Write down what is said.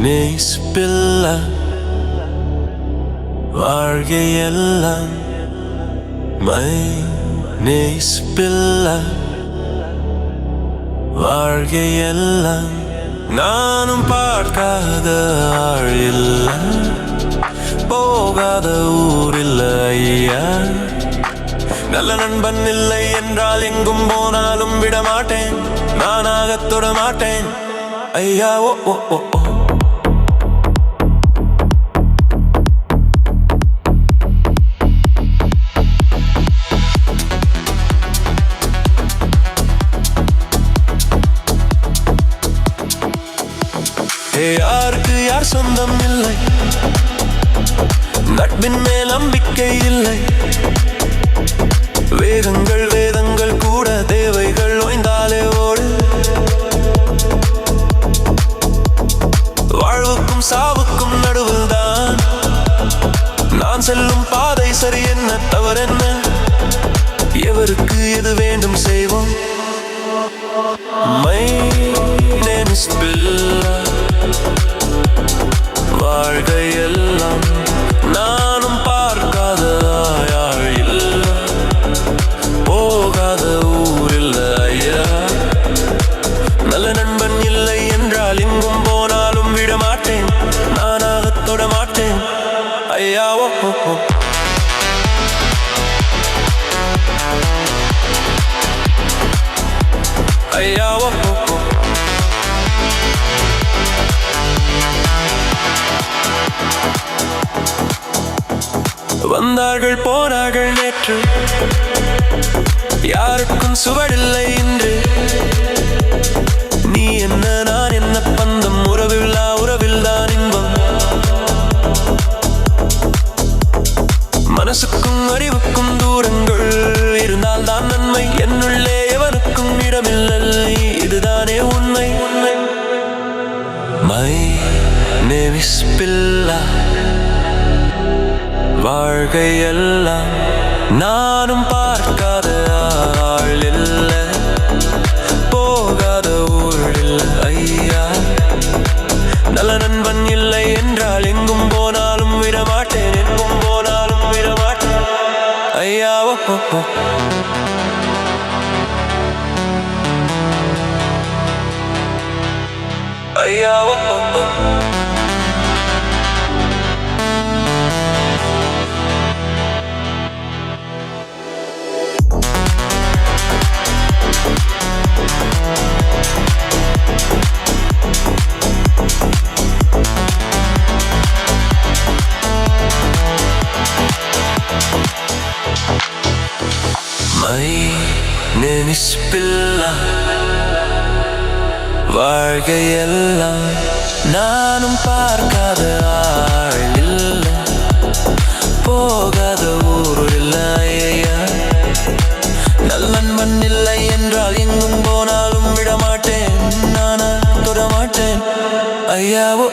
நேசிப்பில்ல வாழ்கையெல்லாம் my நேசிப்பில்ல வாழ்கையெல்லாம் நானும் பார்க்காத ஆழில்ல போகாத ஊர் ஐயா. நல்ல நண்பன் இல்லை என்றால் எங்கும் போனாலும் விட மாட்டேன் நானாக தொட மாட்டேன். ஐயா ஓ ஓ ஓ. யாருக்கு யார் சொந்தம் இல்லை? நட்பின் மேல் நம்பிக்கை இல்லை. வேகங்கள் வேதங்கள் கூட தேவைகள் ஓய்ந்தாலே ஓடு. வாழ்வுக்கும் சாவுக்கும் நடுவில் தான் நான் செல்லும் பாதை சரி என்ன தவறென்ன எவருக்கு எது வேண்டும் செய்வோம்? மை நேம் இஸ் பில்லா வாழ்கையெல்லாம் நானும் பார்க்காத யாழ் இல்ல போகாத ஊர் இல்ல ஐயா. நல்ல நண்பன் இல்லை என்றால் எங்கும் போனாலும் விட மாட்டேன் நானாக தொட மாட்டேன் ஐயா ஓ ஓ, ஓ. ஐயா ஓ. வந்தார்கள் போனார்கள் நேற்று. யாருக்கும் சுவடில்லை இன்று. நீ என்ன நான் என்ன பந்தம்? உறவில்லா உறவில் தான் இன்பம். மனசுக்கும் அறிவுக்கும் தூரங்கள் இருந்தால் தான் நன்மை. என்னுள்ளே எவனுக்கும் இடமில்லை. இதுதானே உண்மை. உண்மை மை நேவிஸ் பில்லா வாழ்கையெல்லாம் நானும் பார்க்காத ஆள் இல்லை. போகாத ஊரில் ஐயா. நல்ல நண்பன் இல்லை என்றால் எங்கும் போனாலும் விடமாட்டேன் எங்கும் போனாலும் விடமாட்டேன். ஐயா ஓ. நினைப்பில்ல வாழ்கையெல்லாம் நானும் பார்க்காத ஆள் இல்லை. போகாத ஊர் இல்லையா ஐயா. நல்லன்பன் இல்லை என்றால் எங்கும் போனாலும் விடமாட்டேன். நானா தொடமாட்டேன். ஐயாவோ